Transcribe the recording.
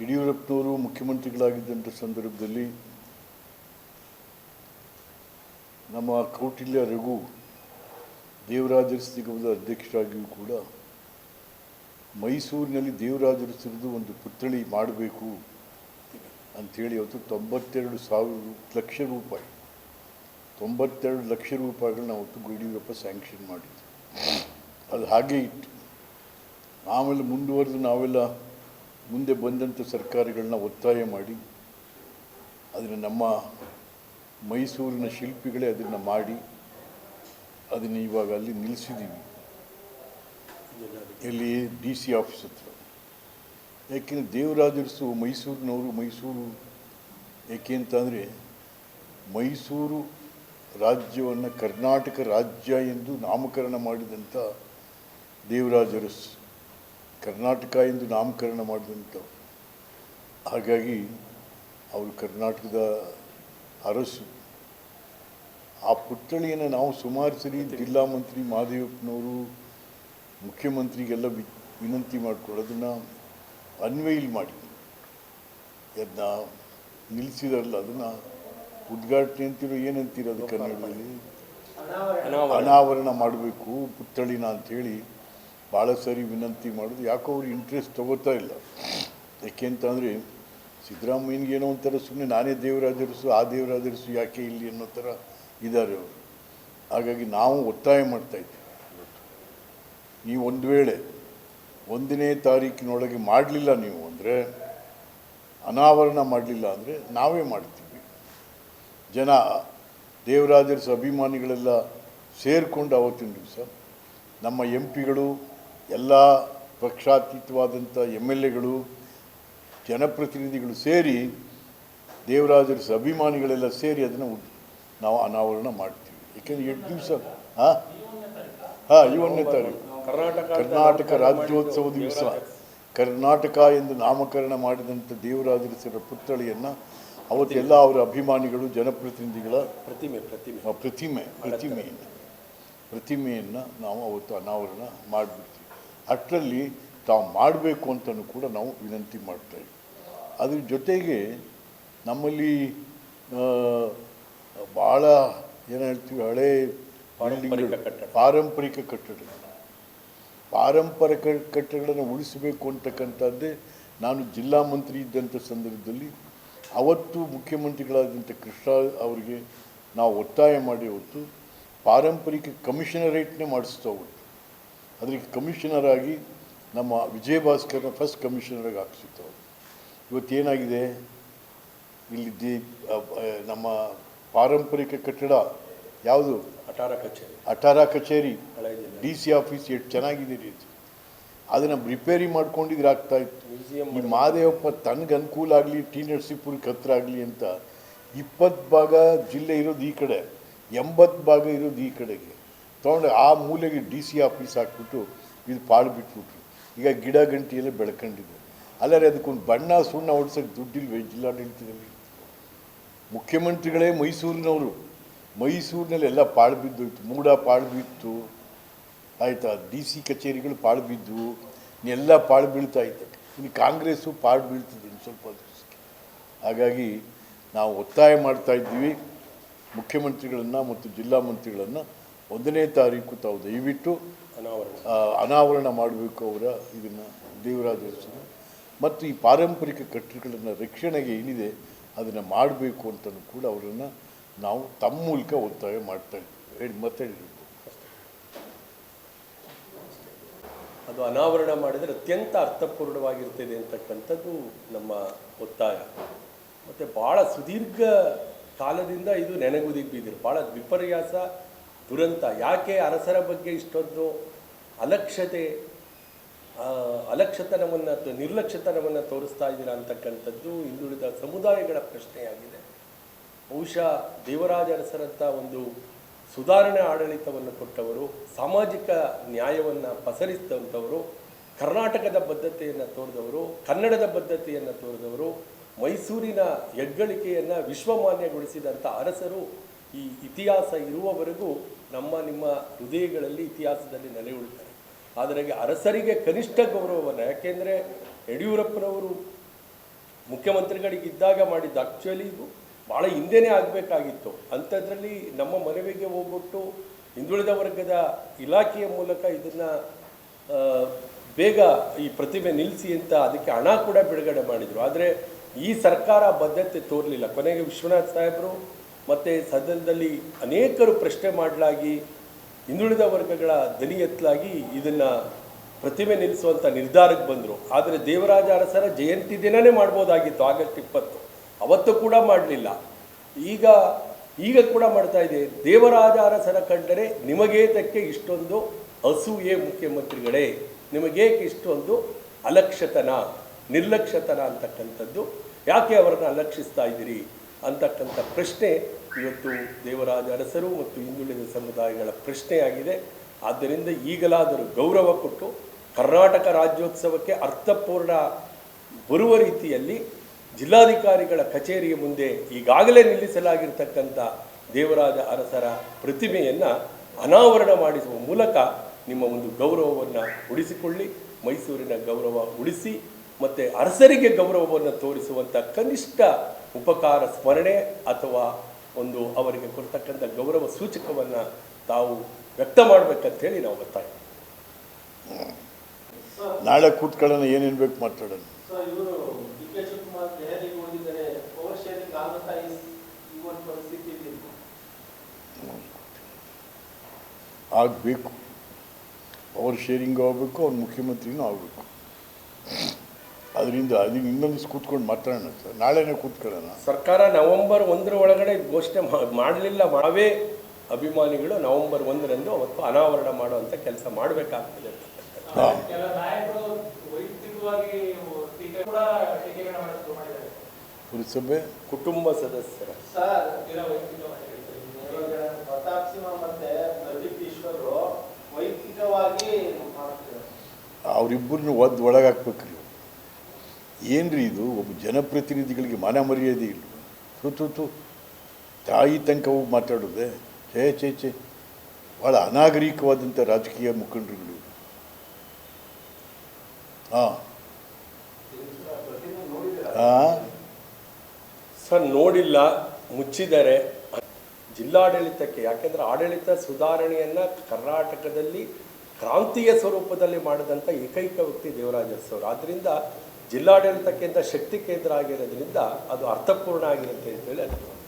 ಯಡಿಯೂರಪ್ಪನವರು ಮುಖ್ಯಮಂತ್ರಿಗಳಾಗಿದ್ದಂಥ ಸಂದರ್ಭದಲ್ಲಿ ನಮ್ಮ ಕೌಟಿಲ್ಯ ರಘು ದೇವರಾಜರ ನಿಗಮದ ಅಧ್ಯಕ್ಷರಾಗಿಯೂ ಕೂಡ ಮೈಸೂರಿನಲ್ಲಿ ದೇವರಾಜರ ಸಿರಿದು ಒಂದು ಪುತ್ಥಳಿ ಮಾಡಬೇಕು ಅಂಥೇಳಿ ಅವತ್ತು ತೊಂಬತ್ತೆರಡು ಸಾವಿರ ಲಕ್ಷ ರೂಪಾಯಿ, ತೊಂಬತ್ತೆರಡು ಲಕ್ಷ ರೂಪಾಯಿಗಳನ್ನ ಅವತ್ತು ಯಡಿಯೂರಪ್ಪ ಸ್ಯಾಂಕ್ಷನ್ ಮಾಡಿದ್ದು ಅದು ಹಾಗೆ ಇಟ್ಟು ಆಮೇಲೆ ಮುಂದುವರೆದು ನಾವೆಲ್ಲ ಮುಂದೆ ಬಂದಂಥ ಸರ್ಕಾರಗಳನ್ನ ಒತ್ತಾಯ ಮಾಡಿ, ಅದನ್ನು ನಮ್ಮ ಮೈಸೂರಿನ ಶಿಲ್ಪಿಗಳೇ ಅದನ್ನು ಮಾಡಿ, ಅದನ್ನು ಇವಾಗ ಅಲ್ಲಿ ನಿಲ್ಲಿಸಿದ್ದೀವಿ ಇಲ್ಲಿ ಡಿ ಸಿ ಆಫೀಸ್ ಹತ್ರ. ಯಾಕೆಂದರೆ ದೇವರಾಜರ್ಸು ಮೈಸೂರಿನವರು ಮೈಸೂರು, ಏಕೆ ಅಂತಂದರೆ ಮೈಸೂರು ರಾಜ್ಯವನ್ನು ಕರ್ನಾಟಕ ರಾಜ್ಯ ಎಂದು ನಾಮಕರಣ ಮಾಡಿದಂಥ ದೇವರಾಜರಸ್ ಕರ್ನಾಟಕ ಎಂದು ನಾಮಕರಣ ಮಾಡಿದಂಥವು ಹಾಗಾಗಿ ಅವರು ಕರ್ನಾಟಕದ ಅರಸು. ಆ ಪುತ್ಥಳಿಯನ್ನು ನಾವು ಸುಮಾರು ಸರಿ ಜಿಲ್ಲಾ ಮಂತ್ರಿ ಮಹಾದೇವಪ್ಪನವರು ಮುಖ್ಯಮಂತ್ರಿಗೆಲ್ಲ ವಿ ವಿನಂತಿ ಮಾಡಿಕೊಳ್ಳೋದನ್ನು ಅನ್ವೇಲ್ ಅನ್ವಯಿಲ್ ಮಾಡಿ. ಅದನ್ನ ನಿಲ್ಲಿಸಿದಾರಲ್ಲ ಅದನ್ನು ಉದ್ಘಾಟನೆ ಅಂತಿರೋ ಏನಂತೀರೋ ಅದು ಕನ್ನಡದಲ್ಲಿ? ಅನಾವರಣ ಮಾಡಬೇಕು ಪುತ್ಥಳಿನ ಅಂಥೇಳಿ. ಭಾಳ ಸರಿ ವಿನಂತಿ ಮಾಡೋದು. ಯಾಕೋ ಅವ್ರು ಇಂಟ್ರೆಸ್ಟ್ ತಗೋತಾ ಇಲ್ಲ. ಯಾಕೆ ಅಂತಂದರೆ ಸಿದ್ದರಾಮಯ್ಯನಿಗೆ ಏನೋ ಒಂಥರ ಸುಮ್ಮನೆ ನಾನೇ ದೇವರಾದರಿಸು ಆ ದೇವರಾದರಿಸು ಯಾಕೆ ಇಲ್ಲಿ ಅನ್ನೋ ಥರ ಇದ್ದಾರೆ ಅವರು. ಹಾಗಾಗಿ ನಾವು ಒತ್ತಾಯ ಮಾಡ್ತಾ ಇದ್ದೀವಿ. ನೀವು ಒಂದು ವೇಳೆ ಒಂದನೇ ತಾರೀಕಿನೊಳಗೆ ಮಾಡಲಿಲ್ಲ ನೀವು ಅಂದರೆ, ಅನಾವರಣ ಮಾಡಲಿಲ್ಲ ಅಂದರೆ ನಾವೇ ಮಾಡ್ತೀವಿ. ಜನ ದೇವರಾಜರ್ಸ್ ಅಭಿಮಾನಿಗಳೆಲ್ಲ ಸೇರಿಕೊಂಡು ಅವತ್ತಿನ ದಿವಸ ನಮ್ಮ ಎಂ ಪಿಗಳು ಎಲ್ಲ ಪಕ್ಷಾತೀತವಾದಂಥ ಎಂ ಎಲ್ ಎಗಳು ಜನಪ್ರತಿನಿಧಿಗಳು ಸೇರಿ ದೇವರಾಜರ ಅಭಿಮಾನಿಗಳೆಲ್ಲ ಸೇರಿ ಅದನ್ನು ನಾವು ಅನಾವರಣ ಮಾಡ್ತೀವಿ. ಏಕೆಂದರೆ ಎಂಟು ದಿವಸ ಹಾಂ ಹಾಂ ಇವನ್ನೇ ತಾರೀಕು. ಕರ್ನಾಟಕ ಕರ್ನಾಟಕ ರಾಜ್ಯೋತ್ಸವ ದಿವಸ. ಕರ್ನಾಟಕ ಎಂದು ನಾಮಕರಣ ಮಾಡಿದಂಥ ದೇವರಾಜರಸರ ಪುತ್ಥಳಿಯನ್ನು ಅವತ್ತೆಲ್ಲ ಅವರ ಅಭಿಮಾನಿಗಳು ಜನಪ್ರತಿನಿಧಿಗಳ ಪ್ರತಿಮೆ ಪ್ರತಿಮೆ. ಪ್ರತಿಮೆ ಪ್ರತಿಮೆಯನ್ನು ಪ್ರತಿಮೆಯನ್ನು ನಾವು ಅವತ್ತು ಅನಾವರಣ ಮಾಡಿಬಿಡ್ತೀವಿ. ಅಷ್ಟರಲ್ಲಿ ತಾವು ಮಾಡಬೇಕು ಅಂತಲೂ ಕೂಡ ನಾವು ವಿನಂತಿ ಮಾಡ್ತೇವೆ ಅದ್ರ ಜೊತೆಗೆ ನಮ್ಮಲ್ಲಿ ಭಾಳ ಏನು ಹೇಳ್ತೀವಿ ಹಳೆ ಪಾರಂಪರಿಕ ಕಟ್ಟಡ. ಪಾರಂಪರಿಕ ಕಟ್ಟಡಗಳು. ಪಾರಂಪರಿಕ ಕಟ್ಟಡಗಳನ್ನು ಉಳಿಸಬೇಕು ಅಂತಕ್ಕಂಥದ್ದೇ ನಾನು ಜಿಲ್ಲಾ ಮಂತ್ರಿ ಇದ್ದಂಥ ಸಂದರ್ಭದಲ್ಲಿ ಅವತ್ತು ಮುಖ್ಯಮಂತ್ರಿಗಳಾದಂಥ ಕೃಷ್ಣ ಅವರಿಗೆ ನಾವು ಒತ್ತಾಯ ಮಾಡಿ ಹೊತ್ತು ಪಾರಂಪರಿಕ ಕಮಿಷನರೇಟ್ನೇ ಮಾಡಿಸ್ತಾ ಹೋಗ್ತು ಅದಕ್ಕೆ ಕಮಿಷನರ್ ಆಗಿ ನಮ್ಮ ವಿಜಯಭಾಸ್ಕರ್ನ ಫಸ್ಟ್ ಫಸ್ಟ್ ಕಮಿಷನರಾಗಿ ಹಾಕಿಸಿತ್ತು. ಇವತ್ತು ಇವತ್ತೇನಾಗಿದೆ ಇಲ್ಲಿ ದಿ ನಮ್ಮ ಪಾರಂಪರಿಕ ಕಟ್ಟಡ ಯಾವುದು? ಅಟಾರ ಕಚೇರಿ. ಅಟಾರ ಕಚೇರಿ. ಡಿ ಸಿ ಆಫೀಸ್ ಎಷ್ಟು ಚೆನ್ನಾಗಿದೆ ರೀ ಅದು. ಅದನ್ನು ರಿಪೇರಿ ಮಾಡ್ಕೊಂಡಿದ್ರೆ ಆಗ್ತಾ ಇತ್ತು. ಈ ಮಹಾದೇವಪ್ಪ ತನಗೆ ಅನುಕೂಲ ಆಗಲಿ ಟಿ ನರಸೀಪುರಕ್ಕೆ ಹತ್ರ ಆಗಲಿ ಅಂತ ಇಪ್ಪತ್ತು ಭಾಗ ಜಿಲ್ಲೆ ಇರೋದು ಈ ಕಡೆ. ಎಂಬತ್ತು ಭಾಗ ಇರೋದು ಈ ಕಡೆಗೆ. ತೊಗೊಂಡು ಆ ಮೂಲೆಗೆ ಡಿ ಸಿ ಆಫೀಸ್ ಹಾಕ್ಬಿಟ್ಟು ಇದು ಪಾಳು ಬಿಟ್ಬಿಟ್ರು. ಈಗ ಗಿಡ ಗಂಟಿಯೆಲ್ಲ ಬೆಳ್ಕೊಂಡಿದೆ. ಅಲ್ಲರೆ ಅದಕ್ಕೊಂದು ಬಣ್ಣ ಸುಣ್ಣ ಹೊಡ್ಸೋಕ್ಕೆ ದುಡ್ಡಿಲ್ವೇ ಜಿಲ್ಲಾಡಳಿತದಲ್ಲಿ ಮುಖ್ಯಮಂತ್ರಿಗಳೇ ಮೈಸೂರಿನವರು. ಮೈಸೂರಿನಲ್ಲಿ ಎಲ್ಲ ಪಾಳು ಬಿದ್ದೋಯ್ತು. ಮೂಡ ಪಾಳು ಬಿತ್ತು. ಆಯಿತಾ? ಡಿ ಸಿ ಕಚೇರಿಗಳು ಪಾಳು ಬಿದ್ದವು. ಎಲ್ಲ ಪಾಳು ಬೀಳ್ತಾ ಇತ್ತು. ಇನ್ನು ಕಾಂಗ್ರೆಸ್ಸು ಪಾಳು ಬೀಳ್ತಿದೆ ಇನ್ನು ಸ್ವಲ್ಪ ಹಾಗಾಗಿ ನಾವು ಒತ್ತಾಯ ಮಾಡ್ತಾ ಇದ್ದೀವಿ. ಮುಖ್ಯಮಂತ್ರಿಗಳನ್ನು ಮತ್ತು ಜಿಲ್ಲಾ ಮಂತ್ರಿಗಳನ್ನು ಒಂದನೇ ತಾರೀಕು ತಾವು ದಯವಿಟ್ಟು ಅನಾವರಣ ಅನಾವರಣ ಮಾಡಬೇಕು ಅವರ ಇದನ್ನು ದೇವರಾಜ ಮತ್ತು ಈ ಪಾರಂಪರಿಕ ಕಟ್ಟಡಗಳನ್ನು ರಕ್ಷಣೆಗೆ ಏನಿದೆ, ಅದನ್ನು ಮಾಡಬೇಕು ಅಂತಲೂ ಕೂಡ ಅವರನ್ನು ನಾವು ತಮ್ಮ ಮೂಲಕ ಒತ್ತಾಯ ಮಾಡ್ತಾ ಇದ್ದೀವಿ. ಹೇಳಿ, ಮತ್ತೆ ಅದು ಅನಾವರಣ ಮಾಡಿದರೆ ಅತ್ಯಂತ ಅರ್ಥಪೂರ್ಣವಾಗಿರ್ತದೆ ಅಂತಕ್ಕಂಥದ್ದು ನಮ್ಮ ಒತ್ತಾಯ. ಮತ್ತು ಭಾಳ ಸುದೀರ್ಘ ಕಾಲದಿಂದ ಇದು ನೆನೆಗುದಿಗೆ ಬಿದ್ದಿರು ಭಾಳ ವಿಪರ್ಯಾಸ ದುರಂತ. ಯಾಕೆ ಅರಸರ ಬಗ್ಗೆ ಇಷ್ಟೊಂದು ಅಲಕ್ಷತೆ ಅಲಕ್ಷತನವನ್ನು ಅಥವಾ ನಿರ್ಲಕ್ಷ್ಯತನವನ್ನು ತೋರಿಸ್ತಾ ಇದ್ದೀರಾ ಅಂತಕ್ಕಂಥದ್ದು ಹಿಂದುಳಿದ ಸಮುದಾಯಗಳ ಪ್ರಶ್ನೆಯಾಗಿದೆ. ಬಹುಶಃ ದೇವರಾಜ ಅರಸರಂಥ ಒಂದು ಸುಧಾರಣೆ ಆಡಳಿತವನ್ನು ಕೊಟ್ಟವರು, ಸಾಮಾಜಿಕ ನ್ಯಾಯವನ್ನು ಪಸರಿಸಿದಂಥವರು, ಕರ್ನಾಟಕದ ಬದ್ಧತೆಯನ್ನು ತೋರಿದವರು, ಕನ್ನಡದ ಬದ್ಧತೆಯನ್ನು ತೋರಿದವರು, ಮೈಸೂರಿನ ಹೆಗ್ಗಳಿಕೆಯನ್ನು ವಿಶ್ವಮಾನ್ಯಗೊಳಿಸಿದಂಥ ಅರಸರು ಈ ಇತಿಹಾಸ ಇರುವವರೆಗೂ ನಮ್ಮ, ನಿಮ್ಮ ಹೃದಯಗಳಲ್ಲಿ ಇತಿಹಾಸದಲ್ಲಿ ನೆಲೆ ಉಳಿತಾರೆ ಆದರೆ ಅರಸರಿಗೆ ಕನಿಷ್ಠ ಗೌರವವನ್ನು ಯಾಕೆಂದರೆ ಯಡಿಯೂರಪ್ಪನವರು ಮುಖ್ಯಮಂತ್ರಿಗಳಿಗೆ ಇದ್ದಾಗ ಮಾಡಿದ್ದು ಆ್ಯಕ್ಚುಲಿ ಇದು ಭಾಳ ಹಿಂದೆನೇ ಆಗಬೇಕಾಗಿತ್ತು. ಅಂಥದ್ರಲ್ಲಿ ನಮ್ಮ ಮನವಿಗೆ ಹೋಗ್ಬಿಟ್ಟು ಹಿಂದುಳಿದ ವರ್ಗದ ಇಲಾಖೆಯ ಮೂಲಕ ಇದನ್ನು ಬೇಗ ಈ ಪ್ರತಿಭೆ ನಿಲ್ಲಿಸಿ ಅಂತ ಅದಕ್ಕೆ ಹಣ ಕೂಡ ಬಿಡುಗಡೆ ಮಾಡಿದರು. ಆದರೆ ಈ ಸರ್ಕಾರ ಬದ್ಧತೆ ತೋರಲಿಲ್ಲ. ಕೊನೆಗೆ ವಿಶ್ವನಾಥ್ ಸಾಹೇಬರು ಮತ್ತು ಸದನದಲ್ಲಿ ಅನೇಕರು ಪ್ರಶ್ನೆ ಮಾಡಲಾಗಿ ಹಿಂದುಳಿದ ವರ್ಗಗಳ ದನಿ ಎತ್ತಲಾಗಿ ಇದನ್ನು ಪ್ರತಿಮೆ ನಿಲ್ಲಿಸುವಂಥ ನಿರ್ಧಾರಕ್ಕೆ ಬಂದರು. ಆದರೆ ದೇವರಾಜ ಅರಸರ ಜಯಂತಿ ದಿನನೇ ಮಾಡ್ಬೋದಾಗಿತ್ತು, ಆಗಸ್ಟ್ ಇಪ್ಪತ್ತು. ಅವತ್ತು ಕೂಡ ಮಾಡಲಿಲ್ಲ. ಈಗ ಈಗ ಕೂಡ ಮಾಡ್ತಾ ಇದೆ. ದೇವರಾಜ ಅರಸರ ಕಂಡರೆ ನಿಮಗೇತಕ್ಕೆ ಇಷ್ಟೊಂದು ಅಸೂಯೆ ಮುಖ್ಯಮಂತ್ರಿಗಳೇ, ನಿಮಗೇಕೆ ಇಷ್ಟೊಂದು ಅಲಕ್ಷ್ಯತನ, ನಿರ್ಲಕ್ಷ್ಯತನ ಅಂತಕ್ಕಂಥದ್ದು. ಯಾಕೆ ಅವರನ್ನು ಅಲಕ್ಷಿಸ್ತಾ ಇದ್ದೀರಿ? ಅಂತಕ್ಕಂಥ ಪ್ರಶ್ನೆ ಇವತ್ತು ದೇವರಾಜ ಅರಸರು ಮತ್ತು ಹಿಂದುಳಿದ ಸಮುದಾಯಗಳ ಪ್ರಶ್ನೆಯಾಗಿದೆ. ಆದ್ದರಿಂದ ಈಗಲಾದರೂ ಗೌರವ ಕೊಟ್ಟು ಕರ್ನಾಟಕ ರಾಜ್ಯೋತ್ಸವಕ್ಕೆ ಅರ್ಥಪೂರ್ಣ ಬರುವ ರೀತಿಯಲ್ಲಿ ಜಿಲ್ಲಾಧಿಕಾರಿಗಳ ಕಚೇರಿಯ ಮುಂದೆ ಈಗಾಗಲೇ ನಿಲ್ಲಿಸಲಾಗಿರ್ತಕ್ಕಂಥ ದೇವರಾಜ ಅರಸರ ಪ್ರತಿಮೆಯನ್ನು ಅನಾವರಣ ಮಾಡಿಸುವ ಮೂಲಕ ನಿಮ್ಮ ಒಂದು ಗೌರವವನ್ನು ಉಳಿಸಿಕೊಳ್ಳಿ, ಮೈಸೂರಿನ ಗೌರವ ಉಳಿಸಿ, ಮತ್ತು ಅರಸರಿಗೆ ಗೌರವವನ್ನು ತೋರಿಸುವಂಥ ಕನಿಷ್ಠ ಉಪಕಾರ ಸ್ಮರಣೆ ಅಥವಾ ಒಂದು ಅವರಿಗೆ ಕೊಡ್ತಕ್ಕಂಥ ಗೌರವ ಸೂಚಕವನ್ನು ತಾವು ವ್ಯಕ್ತ ಮಾಡಬೇಕಂತೇಳಿ ನಾವು ಒತ್ತಾಯ ನಾಳೆ ಕೂತ್ಕೊಳ್ಳೋಣ ಏನೇನು ಬೇಕು ಮಾತಾಡೋಣ? ಆಗಬೇಕು. ಅವ್ರ ಶೇರಿಂಗ್ ಆಗಬೇಕು ಅವ್ರ ಮುಖ್ಯಮಂತ್ರಿನೂ ಆಗಬೇಕು. ಅದರಿಂದ ಅದನ್ನ ಇನ್ನೊಂದು ದಿವ್ಸ ಕೂತ್ಕೊಂಡು ಮಾತಾಡೋಣ ಸರ್ ನಾಳೆನೇ ಕೂತ್ಕೊಳ್ಳೋಣ. ಸರ್ಕಾರ ನವೆಂಬರ್ ಒಂದರ ಒಳಗಡೆ ಘೋಷಣೆ ಮಾಡಲಿಲ್ಲ. ನಾವೇ ಅಭಿಮಾನಿಗಳು ನವೆಂಬರ್ ಒಂದರಂದು ಅವತ್ತು ಅನಾವರಣ ಮಾಡುವಂಥ ಕೆಲಸ ಮಾಡಬೇಕಾಗ್ತದೆ ಹಾಂ. ಕೆಲ ನಾಯಕರು ವೈಯಕ್ತಿಕವಾಗಿ ಟೀಕೆ ಕೂಡ ಟೀಕೆಗಳನ್ನ ಮಾಡೋದು ಶುರು ಪುರಸಭೆ? ಕುಟುಂಬ ಸದಸ್ಯರ. ಅವರಿಬ್ಬರನ್ನ ಒದ್ದು ಒಳಗೆ ಹಾಕ್ಬೇಕ್ರಿ ಏನ್ರಿ ಇದು? ಒಬ್ಬ ಜನಪ್ರತಿನಿಧಿಗಳಿಗೆ ಮಾನ ಮರ್ಯಾದೆ ಇಲ್ಲ. ತು ತಾಯಿ ತನಕ ಹೋಗಿ ಮಾತಾಡೋದೆ? ಛೇ ಛೇ ಛೇ. ಭಾಳ ಅನಾಗರಿಕವಾದಂಥ ರಾಜಕೀಯ ಮುಖಂಡರುಗಳು ಹಾಂ. ಹಾಂ. ಸರ್, ನೋಡಿಲ್ಲ, ಮುಚ್ಚಿದ್ದಾರೆ. ಜಿಲ್ಲಾಡಳಿತಕ್ಕೆ, ಯಾಕೆಂದರೆ ಆಡಳಿತ ಸುಧಾರಣೆಯನ್ನು ಕರ್ನಾಟಕದಲ್ಲಿ ಕ್ರಾಂತಿಯ ಸ್ವರೂಪದಲ್ಲಿ ಮಾಡಿದಂಥ ಏಕೈಕ ವ್ಯಕ್ತಿ ದೇವರಾಜ ಸರ್ ಅವರು. ಜಿಲ್ಲಾಡಳಿತಕ್ಕಿಂತ ಶಕ್ತಿ ಕೇಂದ್ರ ಆಗಿರೋದ್ರಿಂದ ಅದು ಅರ್ಥಪೂರ್ಣ ಆಗಿರುತ್ತೆ ಅಂತೇಳಿ ಅನಿಸ್ತದೆ